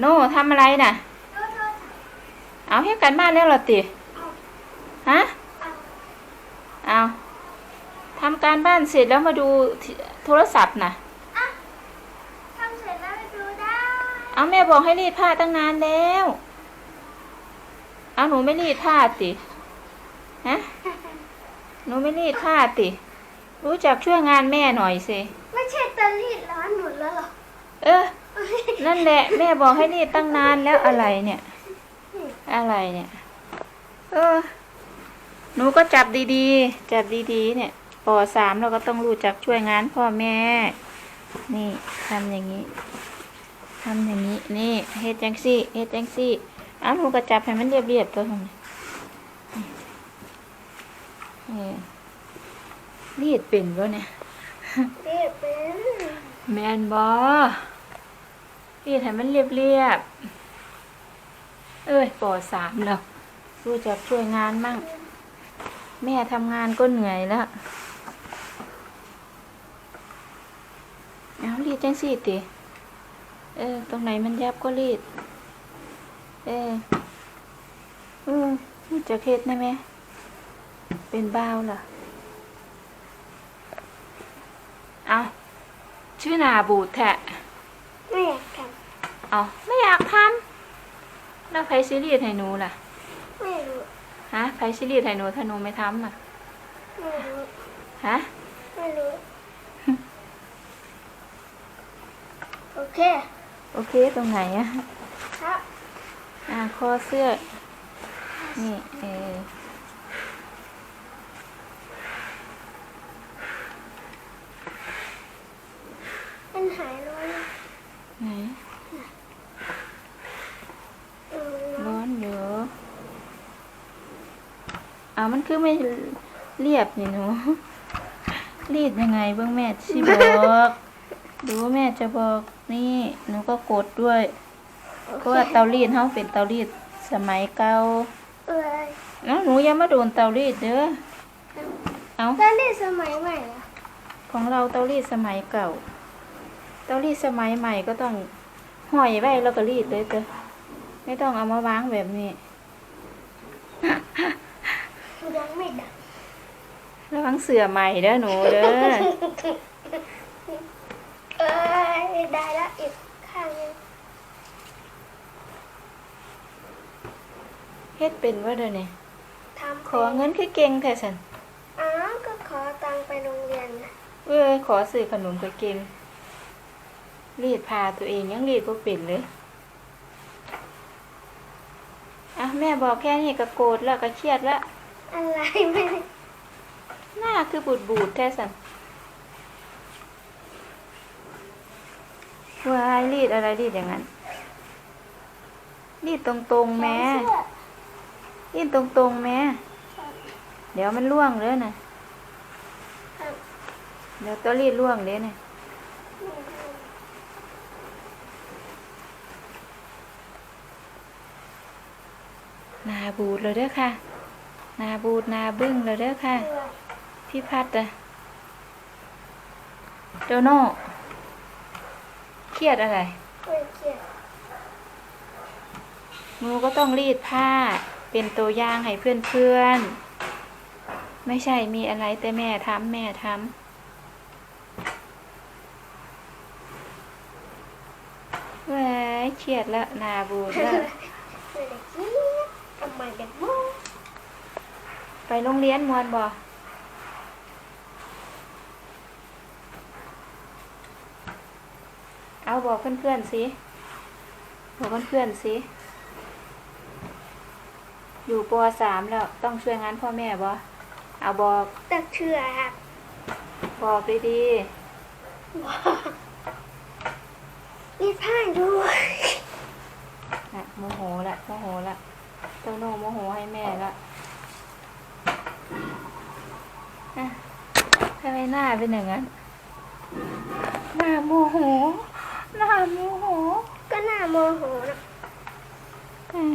โน่ทำอะไรน่ะ เอาให้กันบ้านแล้วเหรอติฮะเอาทำการบ้านเสร็จแล้วมาดูที่โทรศัพท์น่ะทำเสร็จแล้วไปดูได้เอาแม่บอกให้รีดผ้าตั้งนานแล้ว เอาหนูไม่รีดผ้าติ ฮะ หนูไม่รีดผ้าติ รู้จักช่วยงานแม่หน่อยสิ ไม่ใช่ตะลีดร้านหนุนแล้วเหรอ เออ นั่นแหละ แม่บอกให้รีดตั้งนานแล้วอะไรเนี่ย อะไรเนี่ย เออ หนูก็จับดีๆ จับดีๆ เนี่ยปสามเราก็ต้องรู้จักช่วยงานพ่อแม่ นี่ทำอย่างนี้ทำอย่างนี้ นี่เฮ็ดจังซี่เฮ็ดจังซี่อ้าวหนูก็จับให้มันเรียบๆตัวของนี่เออรีดเป็นบ่เนี่ยเรียบเป็นแมนบอ รีดให้มันเรียบๆเอ้ยปอสามแล้วรู้จักช่วยงานมั่ง แม่ทำงานก็เหนื่อยแล้ว เอารีดจังสิติ เออ ตรงไหนมันยับก็รีด เออเออรู้จักเฮ็ดได้ไหมเป็นบ้าวเหรอเอาชื่อนาบูดแทะ เอาไม่อยากทำแล้วไผซีรีส์ให้หนูล่ะำไม่รู้ฮะไผซีรีส์ให้หนูถ้าหนูไม่ทำอะ ไม่รู้ฮะ ไม่รู้ โอเค โอเคตรงไหนอะครับ อ่าคอเสื้อ นี่เออ มันหายร้อน ไหน เออ ร้อนอยู่ เอามันคือไม่เรียบนี่หนูรีดยังไงเบ้างแม่ชิบอกดูแม่จะบอกนี่หนูก็กดด้วยเพราะว่าเตารีดเขาเป็นเตารีดสมัยเก่าเออแล้วหนูอยังมาโดนเตารีดเด้อเอาแล้วนี่สมัยใหม่เหรอของเราเตารีดสมัยเก่า เตารีดสมัยใหม่ก็ต้องห้อยไว้แล้วก็รีดเลยเด้อไม่ต้องเอามาวางแบบนี้ ยังไม่ดับระวังเสือใหม่เด้อหนูเด้อเอ้ยได้แล้วอีกข้างหนึงเฮ็ดเป็นว่าเด้อเนี่ยทำขอเงินคือเก่งแท้สันอ้าวก็ขอตังค์ไปโรงเรียนนะเอ้ยขอซื้อขนมก็เก่งรีดพาตัวเองยังรีดก็เป็นเลยอะแม่บอกแค่นี้ก็โกรธแล้วก็เครียดแล้ว อะไรไม่หน้าคือบูดบูดแท้สันวายรีดอะไรรีดอย่างนั้น รีดตรงๆแม่เสื้อรีดตรงแม่เดี๋ยวมันล่วงเลยนะเดี๋ยวตัวรีดล่วงเลยนะหนาบูดเลยเด้อค่ะ นาบูดนาบึ้งเลยเด้อค่ะ พี่พัดอะโดโน่เครียดอะไรไม่เขียนหนูก็ต้องรีดผ้า เป็นตัวอย่างให้เพื่อนๆ ไม่ใช่มีอะไรแต่แม่ทำแม่ทำเว้ยเครียดแล้วนาบูดแล้ว ไม่ได้เขียนทำไมกันบ้างไปโรงเรียนมวนบ่เอาบอกเพื่อนๆสิบอกเพื่อนๆสิอยู่ปสามแล้วต้องช่วยงานพ่อแม่บ่เอาบอกตักเชื่อครับ บอกดีรีดผ้าด้วยๆนะโมโหละโมโหละโตโน่โมโหให้แม่ละอะ ทำไมหน้าเป็นอย่างนั้น หน้าโมโห หน้าโมโห ก็น่าโมโหนะอืม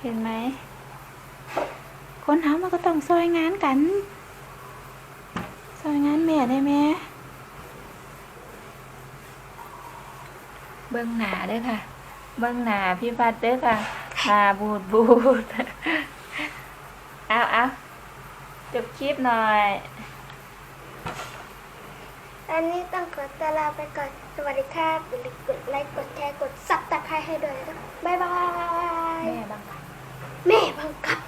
เห็นไหม คนทำมันก็ต้องซอยงานกัน ซอยงานแม่ได้ไหมเบิ้งหนาเด้อค่ะ เบิ้งหนาพี่พัดเด้อค่ะหนาบูดบูดเอาเอา จบคลิปหน่อย อันนี้ต้องขอตลาไปก่อน สวัสดีครับอย่าลืมกดไลค์ กดแชร์ กดซับตะไคร้ให้ด้วยนะบบ๊ายบาย แม่บังคับแม่บังคับ